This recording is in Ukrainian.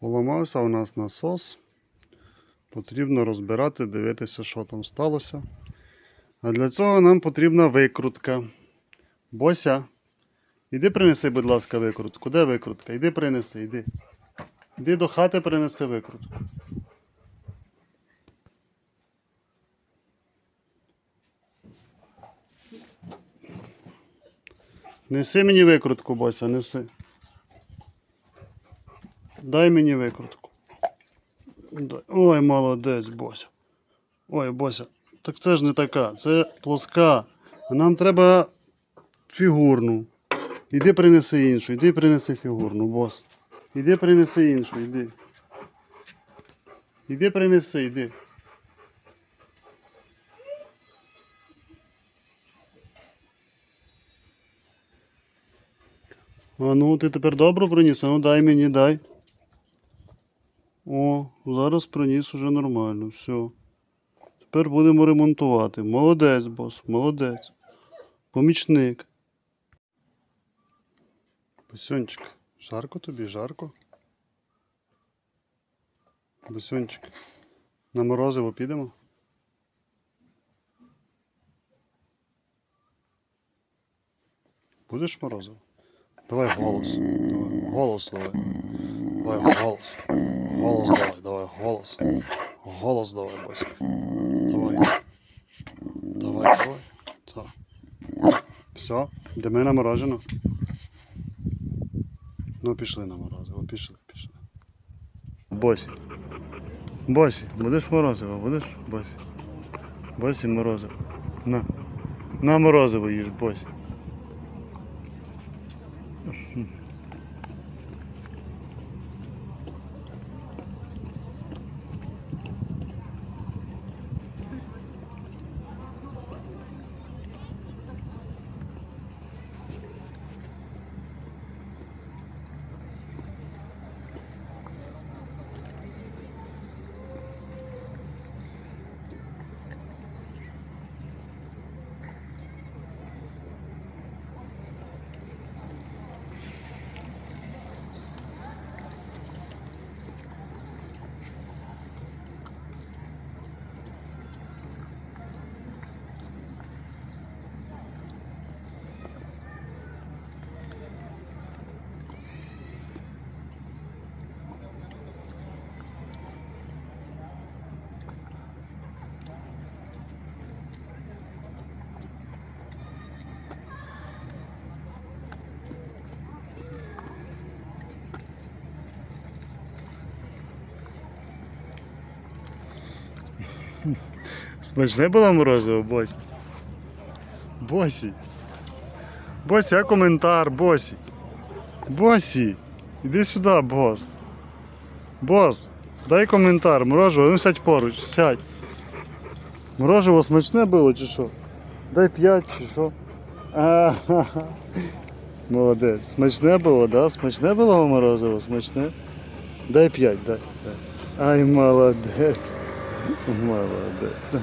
Поламався у нас насос. Потрібно розбирати, дивитися, що там сталося. А для цього нам потрібна викрутка. Бося, іди принеси, будь ласка, викрутку. Де викрутка? Іди принеси, іди. Іди до хати принеси викрутку. Неси мені викрутку, Бося, неси. Дай мені викрутку. Дай. Ой, молодець, Бося. Ой, Бося. Так це ж не така, це плоска. А нам треба фігурну. Іди принеси іншу, іди принеси фігурну, бос. Іди принеси іншу, іди. Іди принеси, іди. А ну, ти тепер добре приніс? А ну дай мені, дай. О, зараз приніс уже нормально, все. Тепер будемо ремонтувати. Молодець, бос, молодець. Помічник. Босьончик, жарко тобі, жарко? Босьончик, на морозиво підемо? Будеш морозиво? Давай голос. Давай, голос давай. Давай голос. Голос давай, давай, голос. Голос давай, Бося. Давай. Давай, давай. Так. Все, йдемо на мороженое. Ну, пішли на морозиво, пішли, пішли. Босі. Босі, будеш морозиво, будеш? Босі. Босі морозиво. На. На морозиво їж, Босі. Смачне було морозиво, Босі? Босі. Босі, а коментар, Босі. Босі. Іди сюди, бос. Бос, дай коментар, мороживо, ну сядь поруч, сядь. Мороживо смачне було чи що? Дай 5 чи що? А-ха-ха. Молодець. Смачне було, да? Смачне було морозиво, смачне. Дай 5, дай. дай. Ай, молодець. Молодець. молодець.